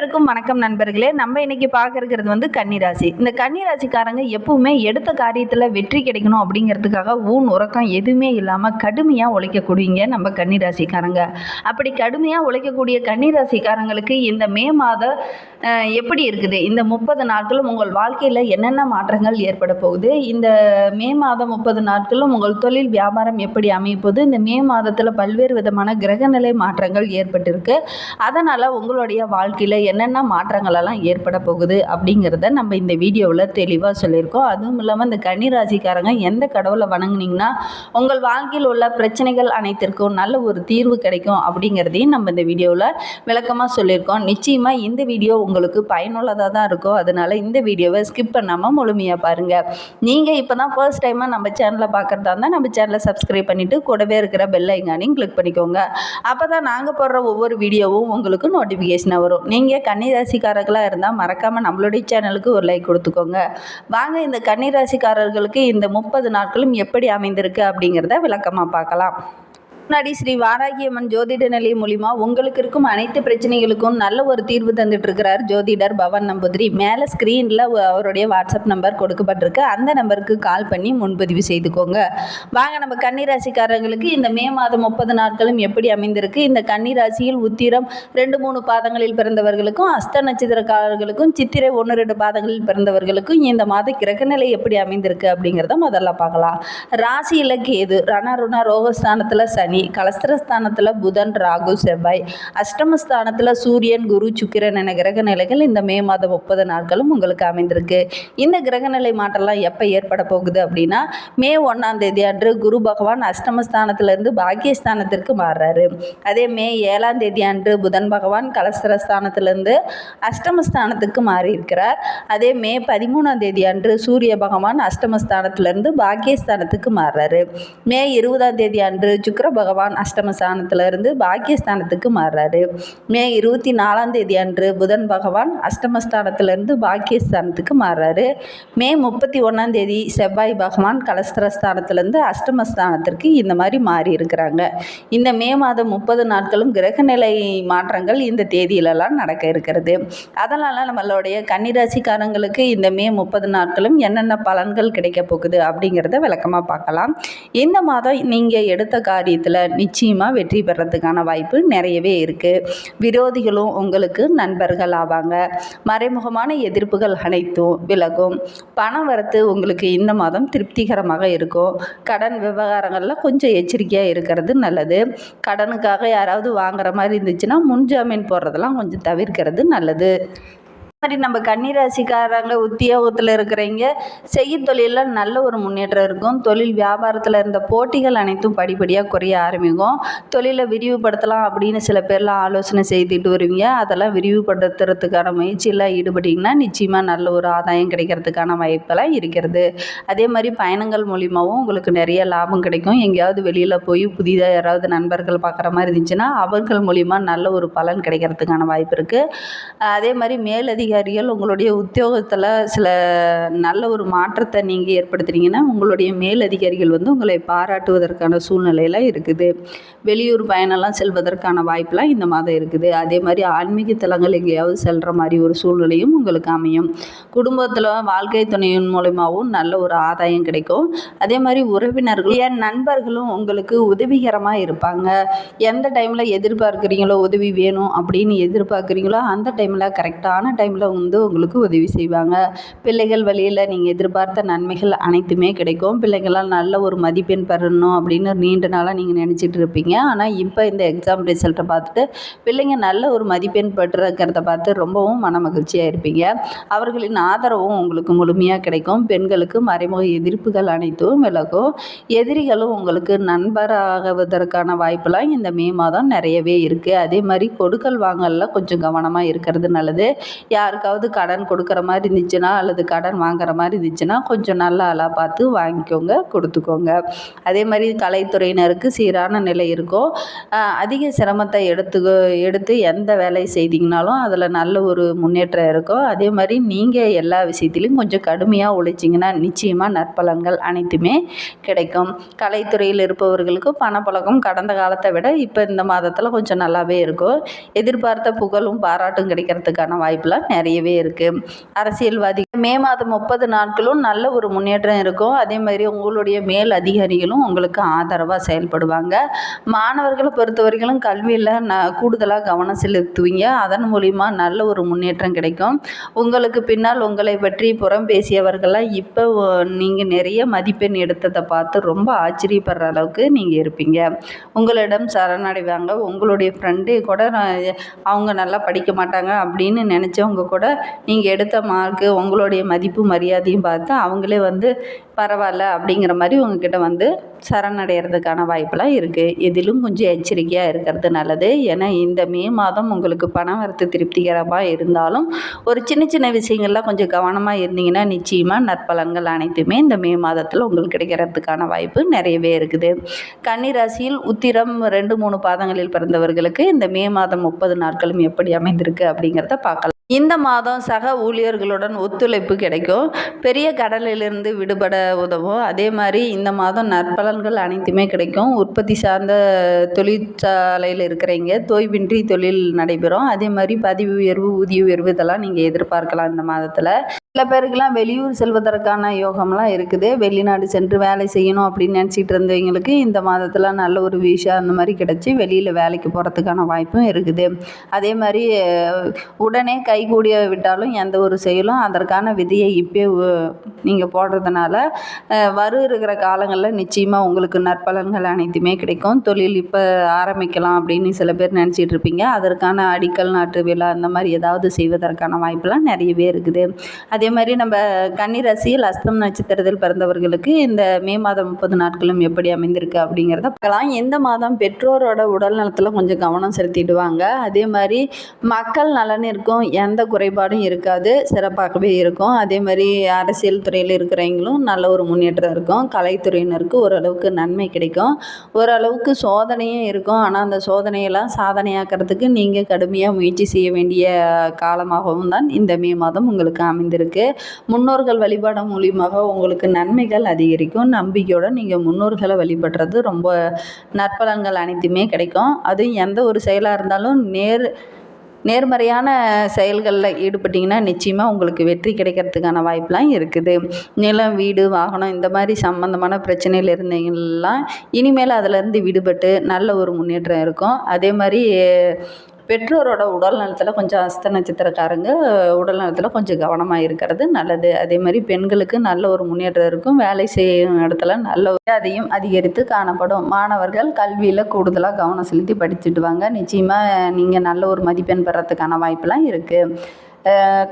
அனைவருக்கும் வணக்கம் நண்பர்களே. நம்ம இன்னைக்கு பார்க்கறது வந்து கன்னிராசி. இந்த கன்னிராசிக்காரங்க எப்பவுமே எடுத்த காரியத்தில் வெற்றி கிடைக்கணும் அப்படிங்கிறதுக்காக ஊன் உறக்கம் எதுவுமே இல்லாமல் கடுமையாக உழைக்கக்கூடியங்க நம்ம கன்னிராசிக்காரங்க. அப்படி கடுமையாக உழைக்கக்கூடிய கன்னிராசிக்காரங்களுக்கு இந்த மே மாதம் எப்படி இருக்குது? இந்த முப்பது நாட்களும் உங்கள் வாழ்க்கையில் என்னென்ன மாற்றங்கள் ஏற்பட போகுது? இந்த மே மாதம் முப்பது நாட்களும் உங்கள் தொழில் வியாபாரம் எப்படி அமைய இந்த மே மாதத்தில் பல்வேறு விதமான கிரகநிலை மாற்றங்கள் ஏற்பட்டிருக்கு. அதனால் உங்களுடைய வாழ்க்கையில் என்னென்ன மாற்றங்களெல்லாம் ஏற்பட போகுது அப்படிங்கிறத நம்ம இந்த வீடியோவில் தெளிவாக சொல்லியிருக்கோம். அதுவும் இல்லாமல் இந்த கன்னிராசிக்காரங்க எந்த கடவுளை வணங்குனீங்கன்னா உங்கள் வாழ்க்கையில் உள்ள பிரச்சனைகள் அனைத்திற்கும் நல்ல ஒரு தீர்வு கிடைக்கும் அப்படிங்கிறதையும் நம்ம இந்த வீடியோவில் விளக்கமாக சொல்லியிருக்கோம். நிச்சயமாக இந்த வீடியோ உங்களுக்கு பயனுள்ளதாக தான் இருக்கும் அதனால் இந்த வீடியோவை ஸ்கிப் பண்ணாமல் முழுமையாக பாருங்கள் நீங்கள் இப்போ தான் ஃபர்ஸ்ட் டைமாக நம்ம சேனலை பார்க்குறதா இருந்தால் நம்ம சேனலை சப்ஸ்கிரைப் பண்ணிவிட்டு கூடவே இருக்கிற பெல் ஐங்கானையும் கிளிக் பண்ணிக்கோங்க. அப்போ தான் நாங்கள் போடுற ஒவ்வொரு வீடியோவும் உங்களுக்கு நோட்டிஃபிகேஷனாக வரும். நீங்கள் கன்னிராசிக்காரர்களாக இருந்தால் மறக்காமல் நம்மளுடைய சேனலுக்கு ஒரு லைக் கொடுத்துக்கோங்க. வாங்க இந்த கன்னிராசிக்காரர்களுக்கு இந்த முப்பது நாட்களும் எப்படி அமைந்திருக்கு அப்படிங்கிறத விளக்கமாக பார்க்கலாம். முன்னாடி ஸ்ரீ வாராகியம்மன் ஜோதிட நிலையம் மூலிமா உங்களுக்கு இருக்கும் அனைத்து பிரச்சனைகளுக்கும் நல்ல ஒரு தீர்வு தந்துட்டு இருக்கிறார் ஜோதிடர் பவன் நம்பூதிரி. மேலே ஸ்க்ரீனில் அவருடைய வாட்ஸ்அப் நம்பர் கொடுக்கப்பட்டிருக்கு. அந்த நம்பருக்கு கால் பண்ணி முன்பதிவு செய்துக்கோங்க. வாங்க நம்ம கன்னிராசிக்காரர்களுக்கு இந்த மே மாதம் முப்பது நாட்களும் எப்படி அமைந்திருக்கு? இந்த கன்னிராசியில் உத்திரம் ரெண்டு மூணு பாதங்களில் பிறந்தவர்களுக்கும் அஸ்த நட்சத்திரக்காரர்களுக்கும் சித்திரை ஒன்று ரெண்டு பாதங்களில் பிறந்தவர்களுக்கும் இந்த மாத கிரகநிலை எப்படி அமைந்திருக்கு அப்படிங்கிறத முதல்ல பார்க்கலாம். ராசியில் கேது ரணருண ரோகஸ்தானத்தில் சனி கலஸ்திரஸ்தானத்தில் புதன் ராகு செவ்வாய். அஷ்டமஸ்தானத்தில் சூரியன் குரு சுக்கிரன் என கிரக நிலைகள் இந்த மே மாதம் முப்பது நாட்களும் உங்களுக்கு அமைந்திருக்கு. இந்த கிரகநிலை மாற்றம்லாம் எப்போ ஏற்பட போகுது அப்படின்னா மே ஒன்றாம் தேதி அன்று குரு பகவான் அஷ்டமஸ்தானத்திலிருந்து பாக்கியஸ்தானத்திற்கு மாறுறாரு. அதே மே ஏழாம் தேதி அன்று புதன் பகவான் கலஸ்திரஸ்தானத்திலிருந்து அஷ்டமஸ்தானத்துக்கு மாறி இருக்கிறார் அதே மே பதிமூணாம் தேதி அன்று சூரிய பகவான் அஷ்டமஸ்தானத்திலிருந்து பாக்கியஸ்தானத்துக்கு மாறுறாரு. மே இருபதாம் தேதி அன்று சுக்கிர பகவான் பகவான் அஷ்டமஸ்தானத்திலிருந்து பாக்கியஸ்தானத்துக்கு மாறுறாரு. மே இருபத்தி நாலாம் தேதி அன்று புதன் பகவான் அஷ்டமஸ்தானத்திலிருந்து பாக்கியஸ்தானத்துக்கு மாறுறாரு. மே முப்பத்தி ஒன்றாம் தேதி செவ்வாய் பகவான் கலஸ்திரஸ்தானத்திலேருந்து அஷ்டமஸ்தானத்திற்கு இந்த மாதிரி மாறி இருக்கிறாங்க. இந்த மே மாதம் முப்பது நாட்களும் கிரகநிலை மாற்றங்கள் இந்த தேதியிலலாம் நடக்க இருக்கிறது. அதனால் நம்மளுடைய கன்னிராசிக்காரங்களுக்கு இந்த மே முப்பது நாட்களும் என்னென்ன பலன்கள் கிடைக்க போகுது அப்படிங்கிறத விளக்கமாக பார்க்கலாம். இந்த மாதம் நீங்கள் எடுத்த காரியத்தில் நிச்சயமாக வெற்றி பெறத்துக்கான வாய்ப்பு நிறையவே இருக்குது விரோதிகளும் உங்களுக்கு நண்பர்கள் ஆவாங்க. மறைமுகமான எதிர்ப்புகள் அனைத்தும் விலகும். பணம் வரத்து உங்களுக்கு இந்த மாதம் திருப்திகரமாக இருக்கும். கடன் விவகாரங்களில் கொஞ்சம் எச்சரிக்கையாக இருக்கிறது நல்லது. கடனுக்காக யாராவது வாங்குற மாதிரி இருந்துச்சுன்னா முன்ஜாமீன் போடுறதெல்லாம் கொஞ்சம் தவிர்க்கிறது நல்லது. மாதிரி நம்ம கன்னிராசிக்காரங்க உத்தியோகத்தில் இருக்கிறவங்க செய்யும் தொழிலில் நல்ல ஒரு முன்னேற்றம் இருக்கும். தொழில் வியாபாரத்தில் இருந்த போட்டிகள் அனைத்தும் படிப்படியாக குறைய ஆரம்பிக்கும். தொழிலை விரிவுபடுத்தலாம் அப்படின்னு சில பேர்லாம் ஆலோசனை செய்துட்டு வருவீங்க. அதெல்லாம் விரிவுபடுத்துறதுக்கான முயற்சியெல்லாம் ஈடுபட்டிங்கன்னா நிச்சயமாக நல்ல ஒரு ஆதாயம் கிடைக்கிறதுக்கான வாய்ப்பெல்லாம் இருக்கிறது. அதே மாதிரி பயணங்கள் மூலியமாகவும் உங்களுக்கு நிறைய லாபம் கிடைக்கும். எங்கேயாவது வெளியில் போய் புதிதாக யாராவது நண்பர்கள் பார்க்குற மாதிரி இருந்துச்சுன்னா அவர்கள் மூலிமா நல்ல ஒரு பலன் கிடைக்கிறதுக்கான வாய்ப்பு இருக்குது அதே மாதிரி அதிகாரிகள் உங்களுடைய உத்தியோகத்தில் சில நல்ல ஒரு மாற்றத்தை நீங்கள் ஏற்படுத்துனீங்கன்னா உங்களுடைய மேல் அதிகாரிகள் வந்து உங்களை பாராட்டுவதற்கான சூழ்நிலையெல்லாம் இருக்குது. வெளியூர் பயணம்லாம் செல்வதற்கான வாய்ப்பெலாம் இந்த மாதம் இருக்குது. அதே மாதிரி ஆன்மீக தலங்கள் எங்கேயாவது செல்கிற மாதிரி ஒரு சூழ்நிலையும் உங்களுக்கு அமையும். குடும்பத்தில் வாழ்க்கை துணையின் மூலிமாவும் நல்ல ஒரு ஆதாயம் கிடைக்கும். அதே மாதிரி உறவினர்கள் என் நண்பர்களும் உங்களுக்கு உதவிகரமாக இருப்பாங்க. எந்த டைமில் எதிர்பார்க்குறீங்களோ உதவி வேணும் அப்படின்னு எதிர்பார்க்குறீங்களோ அந்த டைமில் கரெக்டான டைமில் வந்து உங்களுக்கு உதவி செய்வாங்க. பிள்ளைகள் வழியில் நீங்கள் எதிர்பார்த்த நன்மைகள் அனைத்துமே கிடைக்கும். பிள்ளைங்களால் நல்ல ஒரு மதிப்பெண் பெறணும் அப்படின்னு நீண்ட நாளாக நீங்கள் நினச்சிட்டு இருப்பீங்க. ஆனால் இப்போ இந்த எக்ஸாம் ரிசல்ட்டை பார்த்துட்டு பிள்ளைங்க நல்ல ஒரு மதிப்பெண் பெற்றிருக்கிறத பார்த்து ரொம்பவும் மன மகிழ்ச்சியாக இருப்பீங்க. அவர்களின் ஆதரவும் உங்களுக்கு முழுமையாக கிடைக்கும். பெண்களுக்கு மறைமுக எதிர்ப்புகள் அனைத்தும் விலகும். எதிரிகளும் உங்களுக்கு நண்பராகுவதற்கான வாய்ப்பெல்லாம் இந்த மே மாதம் நிறையவே இருக்குது அதே மாதிரி கொடுக்கல் வாங்கலில் கொஞ்சம் கவனமாக இருக்கிறது நல்லது. யா யாருக்காவது கடன் கொடுக்குற மாதிரி இருந்துச்சுன்னா அல்லது கடன் வாங்குற மாதிரி இருந்துச்சுன்னா கொஞ்சம் நல்ல ஆளாக பார்த்து வாங்கிக்கோங்க கொடுத்துக்கோங்க. அதே மாதிரி கலைத்துறையினருக்கு சீரான நிலை இருக்கும். அதிக சிரமத்தை எடுத்து எடுத்து எந்த வேலை செய்தீங்கனாலும் அதில் நல்ல ஒரு முன்னேற்றம் இருக்கும். அதே மாதிரி நீங்கள் எல்லா விஷயத்துலையும் கொஞ்சம் கடுமையாக உழைச்சிங்கன்னா நிச்சயமாக நற்பலன்கள் அனைத்துமே கிடைக்கும். கலைத்துறையில் இருப்பவர்களுக்கு பணப்பழக்கம் கடந்த காலத்தை விட இப்போ இந்த மாதத்தில் கொஞ்சம் நல்லாவே இருக்கும். எதிர்பார்த்த புகழும் பாராட்டும் கிடைக்கிறதுக்கான வாய்ப்பெலாம் நிறையவே இருக்குது அரசியல்வாதி மே மாதம் முப்பது நாட்களும் நல்ல ஒரு முன்னேற்றம் இருக்கும். அதே மாதிரி உங்களுடைய மேல் அதிகாரிகளும் உங்களுக்கு ஆதரவாக செயல்படுவாங்க. மாணவர்களை பொறுத்தவரைக்கும் கல்வியில் ந கூடுதலாக கவனம் செலுத்துவீங்க. அதன் மூலிமா நல்ல ஒரு முன்னேற்றம் கிடைக்கும். உங்களுக்கு பின்னால் உங்களை பற்றி புறம் பேசியவர்கள்லாம் இப்போ நீங்கள் நிறைய மதிப்பெண் எடுத்ததை பார்த்து ரொம்ப ஆச்சரியப்படுற அளவுக்கு நீங்கள் இருப்பீங்க. உங்களிடம் சரணடைவாங்க. உங்களுடைய ஃப்ரெண்டே கூட நான் அவங்க நல்லா படிக்க மாட்டாங்க அப்படின்னு நினச்சவங்க கூட நீங்கள் எடுத்த மார்க்கு உங்களுடைய மதிப்பு மரியாதையும் பார்த்து அவங்களே வந்து பரவாயில்ல அப்படிங்கிற மாதிரி உங்ககிட்ட வந்து சரணடைகிறதுக்கான வாய்ப்பெல்லாம் இருக்குது இதிலும் கொஞ்சம் எச்சரிக்கையாக இருக்கிறது நல்லது. ஏன்னா இந்த மே மாதம் உங்களுக்கு பணம் வரத்து திருப்திகரமாக இருந்தாலும் ஒரு சின்ன சின்ன விஷயங்கள்லாம் கொஞ்சம் கவனமாக இருந்தீங்கன்னா நிச்சயமாக நற்பலன்கள் அனைத்துமே இந்த மே மாதத்தில் உங்களுக்கு கிடைக்கிறதுக்கான வாய்ப்பு நிறையவே இருக்குது. கன்னிராசியில் உத்திரம் ரெண்டு மூணு பாதங்களில் பிறந்தவர்களுக்கு இந்த மே மாதம் முப்பது நாட்களும் எப்படி அமைந்திருக்கு அப்படிங்கிறத பார்க்கலாம். இந்த மாதம் சக ஊழியர்களுடன் ஒத்துழைப்பு கிடைக்கும். பெரிய கடலிலிருந்து விடுபட உதவும். அதே மாதிரி இந்த மாதம் நற்பலன்கள் அனைத்துமே கிடைக்கும். உற்பத்தி சார்ந்த தொழிற்சாலையில் இருக்கிறீங்க. தொய்வின்றி தொழில் நடைபெறும். அதே மாதிரி பதவி உயர்வு ஊதிய உயர்வு இதெல்லாம் நீங்கள் எதிர்பார்க்கலாம் இந்த மாதத்தில். சில பேருக்குலாம் வெளியூர் செல்வதற்கான யோகம்லாம் இருக்குது. வெளிநாடு சென்று வேலை செய்யணும் அப்படின்னு நினச்சிட்டு இருந்தவங்களுக்கு இந்த மாதத்தில் நல்ல ஒரு விஷயம் அந்த மாதிரி கிடச்சி வெளியில் வேலைக்கு போகிறதுக்கான வாய்ப்பும் இருக்குது. அதே மாதிரி உடனே கைகூடிய விட்டாலும் எந்த ஒரு செயலும் அதற்கான விதியை இப்போ நீங்கள் போடுறதுனால வரும் இருக்கிற காலங்களில் நிச்சயமாக உங்களுக்கு நற்பலன்கள் அனைத்துமே கிடைக்கும். தொழில் இப்போ ஆரம்பிக்கலாம் அப்படின்னு சில பேர் நினச்சிட்டு இருப்பீங்க. அதற்கான அடிக்கல் நாட்டு விழா அந்த மாதிரி ஏதாவது செய்வதற்கான வாய்ப்பெல்லாம் நிறையவே இருக்குது. அதே மாதிரி நம்ம கன்னிராசியில் அஸ்தம் நட்சத்திரத்தில் பிறந்தவர்களுக்கு இந்த மே மாதம் முப்பது நாட்களும் எப்படி அமைந்திருக்கு அப்படிங்கிறத பார்க்கலாம். எந்த மாதம் பெற்றோரோட உடல் நலத்தில் கொஞ்சம் கவனம் செலுத்திடுவாங்க. அதே மாதிரி மக்கள் நலனிற்கும் எந்த குறைபாடும் இருக்காது. சிறப்பாகவே இருக்கும். அதே மாதிரி அரசியல் துறையில் இருக்கிறவங்களும் நல்ல ஒரு முன்னேற்றம் இருக்கும். கலைத்துறையினருக்கு ஓரளவுக்கு நன்மை கிடைக்கும். ஓரளவுக்கு சோதனையும் இருக்கும். ஆனால் அந்த சோதனையெல்லாம் சாதனையாக்கிறதுக்கு நீங்கள் கடுமையாக முயற்சி செய்ய வேண்டிய காலமாகவும் தான் இந்த மே மாதம் உங்களுக்கு அமைந்திருக்கு. முன்னோர்கள் வழிபாடு மூலியமாக உங்களுக்கு நன்மைகள் அதிகரிக்கும். நம்பிக்கையோட நீங்கள் முன்னோர்களை வழிபடுறது ரொம்ப நற்பலன்கள் அனைத்துமே கிடைக்கும். அதுவும் எந்த ஒரு செயலாக இருந்தாலும் நேர் நேர்மறையான செயல்களில் ஈடுபட்டிங்கன்னா நிச்சயமாக உங்களுக்கு வெற்றி கிடைக்கிறதுக்கான வாய்ப்பெலாம் இருக்குது. நிலம் வீடு வாகனம் இந்த மாதிரி சம்மந்தமான பிரச்சனையில் இருந்தீங்கலாம் இனிமேல் அதிலேருந்து விடுபட்டு நல்ல ஒரு முன்னேற்றம் இருக்கும். அதே மாதிரி பெற்றோரோட உடல் நலத்தில் கொஞ்சம் அஸ்த நட்சத்திரக்காரங்க உடல் நலத்தில் கொஞ்சம் கவனமாக இருக்கிறது நல்லது. அதே மாதிரி பெண்களுக்கு நல்ல ஒரு முன்னேற்றம் இருக்கும். வேலை செய்யும் இடத்துல நல்ல அதையும் அதிகரித்து காணப்படும். மாணவர்கள் கல்வியில் கூடுதலாக கவனம் செலுத்தி படிச்சுட்டு வாங்க. நிச்சயமாக நீங்கள் நல்ல ஒரு மதிப்பெண் பெறத்துக்கான வாய்ப்பெல்லாம் இருக்குது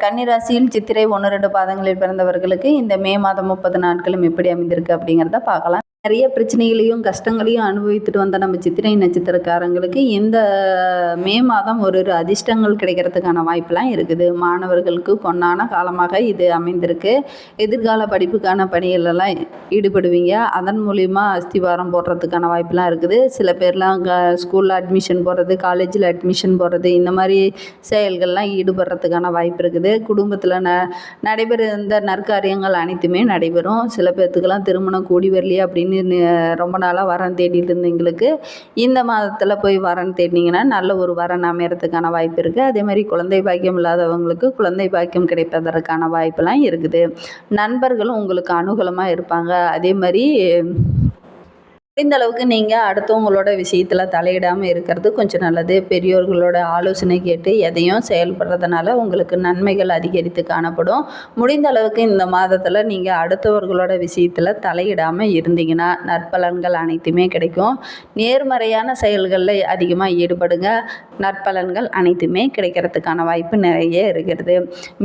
கன்னிராசியில் சித்திரை ஒன்று ரெண்டு பாதங்களில் பிறந்தவர்களுக்கு இந்த மே மாதம் முப்பது நாட்களும் எப்படி அமைந்திருக்கு அப்படிங்கிறத பார்க்கலாம். நிறைய பிரச்சனைகளையும் கஷ்டங்களையும் அனுபவித்துட்டு வந்த நம்ம சித்திரை நட்சத்திரக்காரங்களுக்கு இந்த மே மாதம் ஒரு ஒரு அதிர்ஷ்டங்கள் கிடைக்கிறதுக்கான வாய்ப்பெலாம் இருக்குது. மாணவர்களுக்கு பொன்னான காலமாக இது அமைந்திருக்கு. எதிர்கால படிப்புக்கான பணிகளெல்லாம் ஈடுபடுவீங்க. அதன் மூலிமா அஸ்திவாரம் போடுறதுக்கான வாய்ப்பெலாம் இருக்குது. சில பேர்லாம் க ஸ்கூலில் அட்மிஷன் போடுறது காலேஜில் அட்மிஷன் போடுறது இந்த மாதிரி செயல்கள்லாம் ஈடுபடுறதுக்கான வாய்ப்பு இருக்குது. குடும்பத்தில் ந நடைபெற இந்த நற்காரியங்கள் அனைத்துமே நடைபெறும். சில பேர்த்துக்கெல்லாம் திருமணம் கூடி வரலையே அப்படின்னு ரொம்ப நாளாக வரன் தேடிட்டு இருந்தவங்களுக்கு இந்த மாதத்தில் போய் வரன் தேடினீங்கன்னா நல்ல ஒரு வரன் அமையறதுக்கான வாய்ப்பு இருக்குது அதே மாதிரி குழந்தை பாக்கியம் இல்லாதவங்களுக்கு குழந்தை பாக்கியம் கிடைப்பதற்கான வாய்ப்பெல்லாம் இருக்குது. நண்பர்களும் உங்களுக்கு அனுகூலமாக இருப்பாங்க. அதே மாதிரி இந்த அளவுக்கு நீங்கள் அடுத்தவங்களோட விஷயத்தில் தலையிடாமல் இருக்கிறது கொஞ்சம் நல்லது. பெரியோர்களோட ஆலோசனை கேட்டு எதையும் செயல்படுறதுனால உங்களுக்கு நன்மைகள் அதிகரித்து காணப்படும். முடிந்த அளவுக்கு இந்த மாதத்தில் நீங்கள் அடுத்தவர்களோட விஷயத்தில் தலையிடாமல் இருந்தீங்கன்னா நற்பலன்கள் அனைத்துமே கிடைக்கும். நேர்மறையான செயல்களில் அதிகமாக ஈடுபடுங்க. நற்பலன்கள் அனைத்துமே கிடைக்கிறதுக்கான வாய்ப்பு நிறைய இருக்கிறது.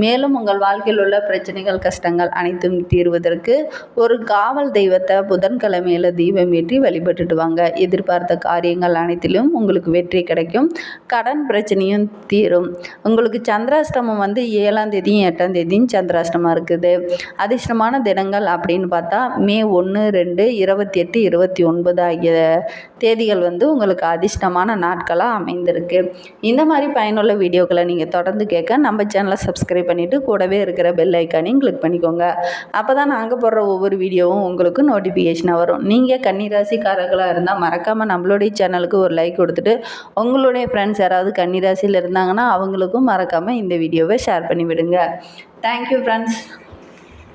மேலும் உங்கள் வாழ்க்கையில் உள்ள பிரச்சனைகள் கஷ்டங்கள் அனைத்தும் தீர்வதற்கு ஒரு காவல் தெய்வத்தை புதன்கிழமையில் தீபம் ஏற்றி வழிபட்டுட்டு வாங்க. எதிர்பார்த்த காரியங்கள் அனைத்திலும் உங்களுக்கு வெற்றி கிடைக்கும். கடன் பிரச்சனையும் தீரும். உங்களுக்கு சந்திராஷ்டமம் வந்து ஏழாம் தேதியும் எட்டாம் தேதியும் சந்திராஷ்டமம் இருக்குது. அதிர்ஷ்டமான தினங்கள் அப்படின்னு பார்த்தா மே ஒன்று ரெண்டு இருபத்தி எட்டு இருபத்தி ஒன்பது ஆகிய தேதிகள் வந்து உங்களுக்கு அதிர்ஷ்டமான நாட்களாக அமைந்திருக்கு. இந்த மாதிரி பயனுள்ள வீடியோக்களை நீங்கள் தொடர்ந்து கேட்க நம்ம சேனலை சப்ஸ்கிரைப் பண்ணிவிட்டு கூடவே இருக்கிற பெல் ஐக்கானையும் கிளிக் பண்ணிக்கோங்க. அப்போ தான் நாங்கள் போடுற ஒவ்வொரு வீடியோவும் உங்களுக்கு நோட்டிஃபிகேஷனாக வரும். நீங்கள் கன்னிராசி ராசிக்காரர்களாக இருந்தால் மறக்காமல் நம்மளுடைய சேனலுக்கு ஒரு லைக் கொடுத்துட்டு உங்களுடைய ஃப்ரெண்ட்ஸ் யாராவது கன்னிராசியில் இருந்தாங்கன்னா அவங்களுக்கும் மறக்காமல் இந்த வீடியோவை ஷேர் பண்ணி விடுங்க தேங்க்யூ ஃப்ரெண்ட்ஸ்